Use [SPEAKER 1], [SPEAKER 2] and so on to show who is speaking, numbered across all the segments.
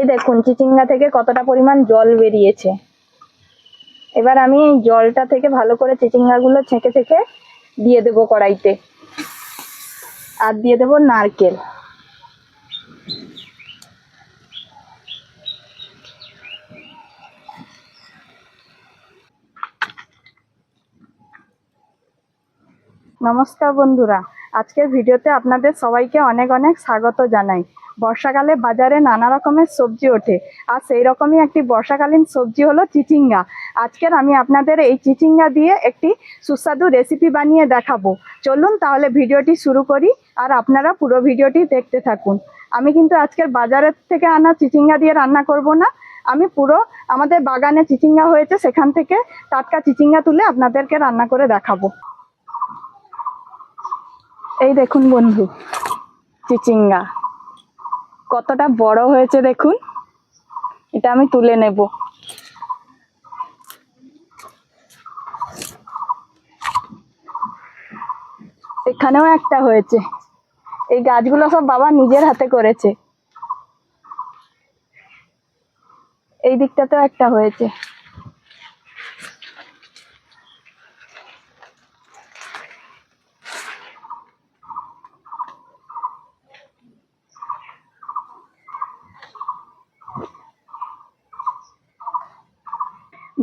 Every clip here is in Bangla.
[SPEAKER 1] এই দেখুন, চিচিঙ্গা থেকে কতটা পরিমাণ জল বেরিয়েছে। এবার আমি এই জলটা থেকে ভালো করে চিচিঙ্গাগুলো ছেঁকে ছেঁকে দিয়ে দেবো কড়াইতে। আর দিয়ে দেবো নারকেল। নমস্কার বন্ধুরা, আজকের ভিডিওতে আপনাদের সবাইকে অনেক অনেক স্বাগত জানাই। বর্ষাকালে বাজারে নানা রকমের সবজি ওঠে। আর সেই রকমই একটি বর্ষাকালীন সবজি হলো চিচিঙ্গা। আজকের আমি আপনাদের এই চিচিঙ্গা দিয়ে একটি সুস্বাদু রেসিপি বানিয়ে দেখাবো। চলুন তাহলে ভিডিওটি শুরু করি আর আপনারা পুরো ভিডিওটি দেখতে থাকুন। আমি কিন্তু আজকের বাজারের থেকে আনা চিচিঙ্গা দিয়ে রান্না করব না। আমি পুরো আমাদের বাগানে চিচিঙ্গা হয়েছে, সেখান থেকে টাটকা চিচিঙ্গা তুলে আপনাদেরকে রান্না করে দেখাবো। এই দেখুন বন্ধু, চিচিঙ্গা। কতটা বড় হয়েছে দেখুন। এটা আমি তুলে নেব। এখানেও একটা হয়েছে। এই গাছগুলো সব বাবা নিজের হাতে করেছে। এই দিকটাতেও একটা হয়েছে।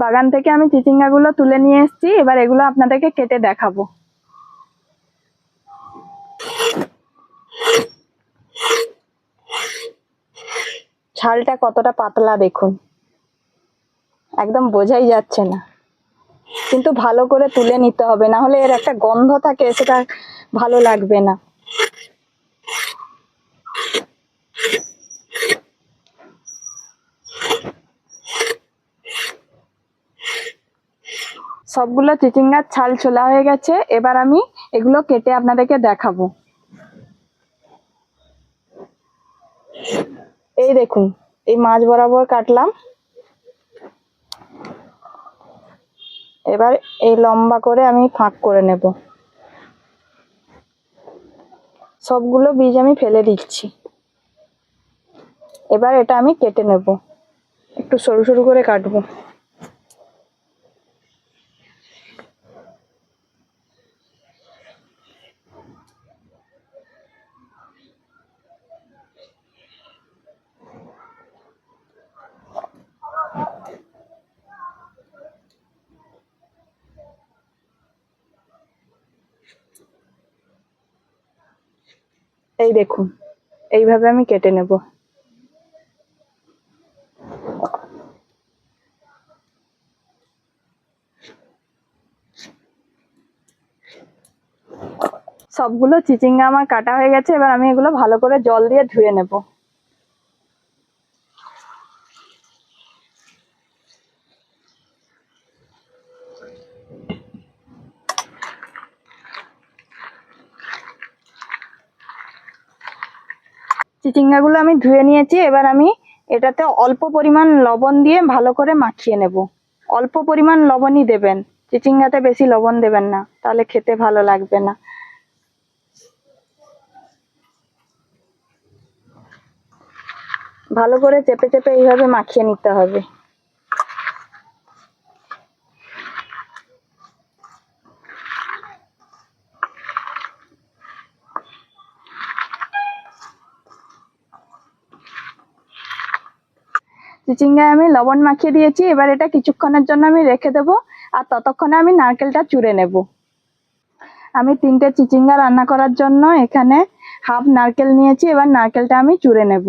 [SPEAKER 1] বাগান থেকে আমি চিচিঙ্গাগুলো তুলে নিয়ে এসেছি, এবার এগুলো আপনাদেরকে কেটে দেখাবো। ছালটা কতটা পাতলা দেখুন। একদম বোঝাই যাচ্ছে না। কিন্তু ভালো করে তুলে নিতে হবে না হলে এর একটা গন্ধ থাকে, সেটা ভালো লাগবে না। সবগুলো চিচিঙ্গার ছাল ছোলা হয়ে গেছে। এবার আমি এগুলো কেটে আপনাদেরকে দেখাবো। এই দেখুন, এই মাছ বরাবর কাটলাম। এবার এই লম্বা করে আমি ফাঁক করে নেব। সবগুলো বীজ আমি ফেলে দিচ্ছি। এবার এটা আমি কেটে নেব। একটু সরু সরু করে কাটবো। এই দেখুন, এইভাবে আমি কেটে নেব। সবগুলো চিচিঙ্গা আমার কাটা হয়ে গেছে, এবার আমি এগুলো ভালো করে জল দিয়ে ধুয়ে নেব। চিচিঙ্গাগুলো আমি ধুয়ে নিয়েছি, এবার আমি এটাতে অল্প পরিমাণ লবণ দিয়ে ভালো করে মাখিয়ে নেব। অল্প পরিমাণ লবণই দেবেন, চিচিঙ্গাতে বেশি লবণ দেবেন না, তাহলে খেতে ভালো লাগবে না। ভালো করে চেপে চেপে এইভাবে মাখিয়ে নিতে হবে। চিচিঙ্গায় আমি লবণ মাখিয়ে দিয়েছি, এবার এটা কিছুক্ষণের জন্য আমি রেখে দেবো, আর ততক্ষণে আমি নারকেলটা চুড়ে নেব। আমি তিনটে চিচিঙ্গা রান্না করার জন্য এখানে হাফ নারকেল নিয়েছি, এবার নারকেলটা আমি চুড়ে নেব।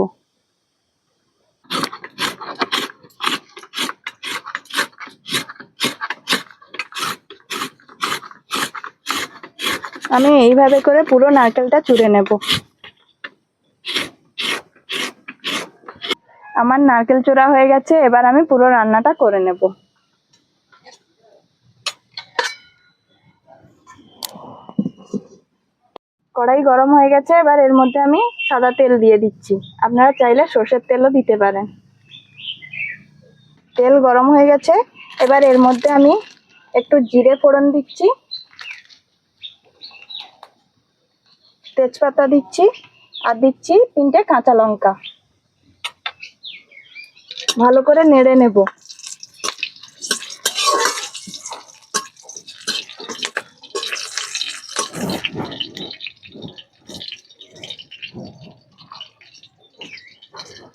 [SPEAKER 1] আমি এইভাবে করে পুরো নারকেলটা চুড়ে নেব। আমার নারকেল চূড়া হয়ে গেছে, এবার আমি পুরো রান্নাটা করে নেব। কড়াই গরম হয়ে গেছে, এবার এর মধ্যে আমি সাদা তেল দিয়ে দিচ্ছি। আপনারা চাইলে সর্ষের তেলও দিতে পারেন। তেল গরম হয়ে গেছে, এবার এর মধ্যে আমি একটু জিরে ফোড়ন দিচ্ছি। তেজপাতা দিচ্ছি, আর দিচ্ছি তিনটে কাঁচা লঙ্কা। ভালো করে নেড়ে নেব।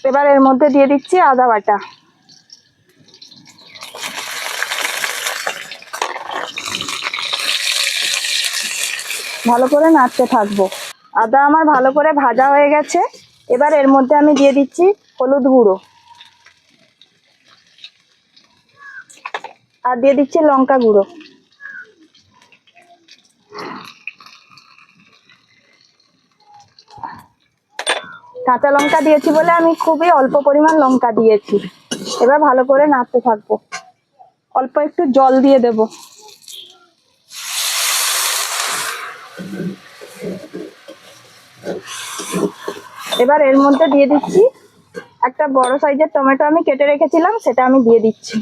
[SPEAKER 1] এবার এর মধ্যে দিয়ে দিচ্ছি আদা বাটা। ভালো করে নাড়তে থাকব। আদা আমার ভালো করে ভাজা হয়ে গেছে। এবার এর মধ্যে আমি দিয়ে দিচ্ছি হলুদ গুঁড়ো। আর দিয়ে দিচ্ছি লঙ্কা গুঁড়ো। কাঁচা লঙ্কা দিয়েছি বলে আমি খুবই অল্প পরিমাণ লঙ্কা দিয়েছি। এবার ভালো করে নাড়তে থাকব। অল্প একটু জল দিয়ে দেব। এবার এর মধ্যে দিয়ে দিচ্ছি একটা বড় সাইজের টমেটো আমি কেটে রেখেছিলাম, সেটা আমি দিয়ে দিচ্ছি।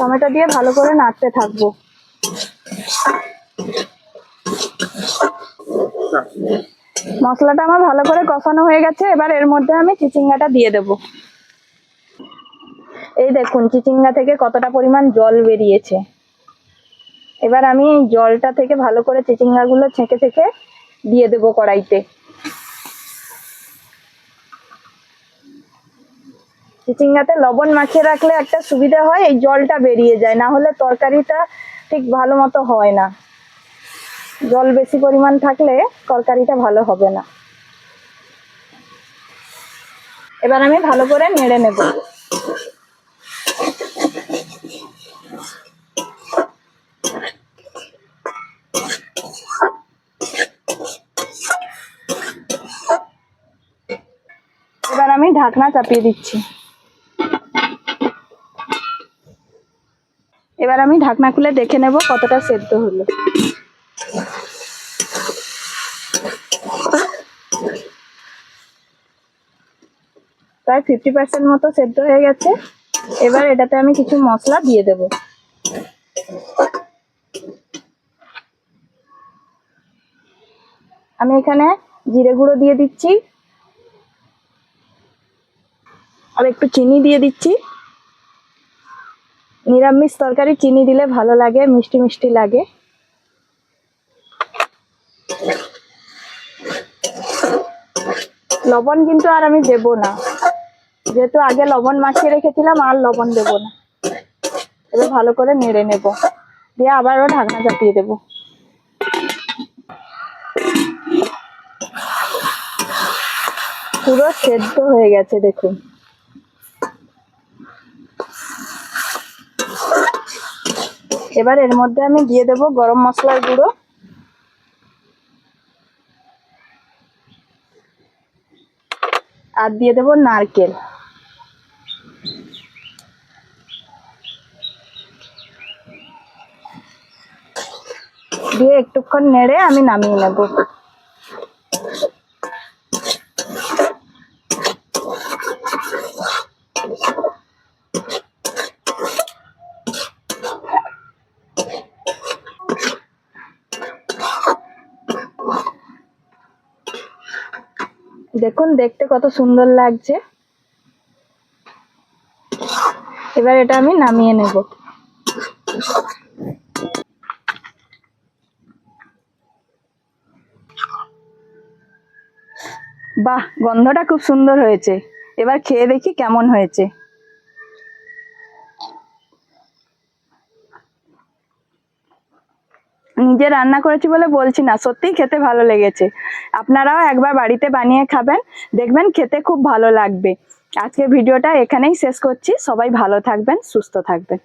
[SPEAKER 1] টমেটো দিয়ে ভালো করে নাড়তে থাকব। মশলাটা আমার ভালো করে কষানো হয়ে গেছে, এবার এর মধ্যে আমি চিচিঙ্গাটা দিয়ে দেব। এই দেখুন, চিচিঙ্গা থেকে কতটা পরিমাণ জল বেরিয়েছে। এবার আমি জলটা থেকে ভালো করে চিচিঙ্গাগুলো ছেঁকে ছেঁকে দিয়ে দেবো কড়াইতে। চিচিঙ্গাতে লবণ মাখিয়ে রাখলে একটা সুবিধা হয়, এই জলটা বেরিয়ে যায়। না হলে তরকারিটা ঠিক ভালো মতো হয় না। জল বেশি পরিমাণ থাকলে তরকারিটা ভালো হবে না। এবার আমি ভালো করে নেড়ে নেব। এবার আমি ঢাকনা চাপিয়ে দিচ্ছি। এবার আমি ঢাকনা খুলে দেখে নেব কতটা সেদ্ধ হলো। প্রায় ফিফটি পার্সেন্ট মতো সেদ্ধ হয়ে গেছে। এবার এটাতে আমি কিছু মশলা দিয়ে দেব। আমি এখানে জিরে গুঁড়ো দিয়ে দিচ্ছি। আর একটু চিনি দিয়ে দিচ্ছি। নিরামিষ তরকারি, চিনি দিলে ভালো লাগে, মিষ্টি মিষ্টি লাগে। লবণ কিন্তু আর আমি দেব না। যেহেতু আগে লবণ মাখিয়ে রেখেছিলাম, আর লবণ দেব না। এবার ভালো করে নেড়ে নেব। দিয়ে আবারও ঢাকনা চাপিয়ে দেব। পুরো সেদ্ধ হয়ে গেছে, দেখুন। এবার এর মধ্যে আমি দিয়ে দেব গরম মশলার গুঁড়ো। আর দিয়ে দেব নারকেল। দিয়ে একটুক্ষণ নেড়ে আমি নামিয়ে নেব। দেখুন, দেখতে কত সুন্দর লাগছে। এবার এটা আমি নামিয়ে নেব। বাহ, গন্ধটা খুব সুন্দর হয়েছে। এবার খেয়ে দেখি কেমন হয়েছে। নিজে রান্না করেছি বলে বলছি না, সত্যিই খেতে ভালো লেগেছে। আপনারাও একবার বাড়িতে বানিয়ে খাবেন, দেখবেন খেতে খুব ভালো লাগবে। আজকের ভিডিওটা এখানেই শেষ করছি, সবাই ভালো থাকবেন, সুস্থ থাকবেন।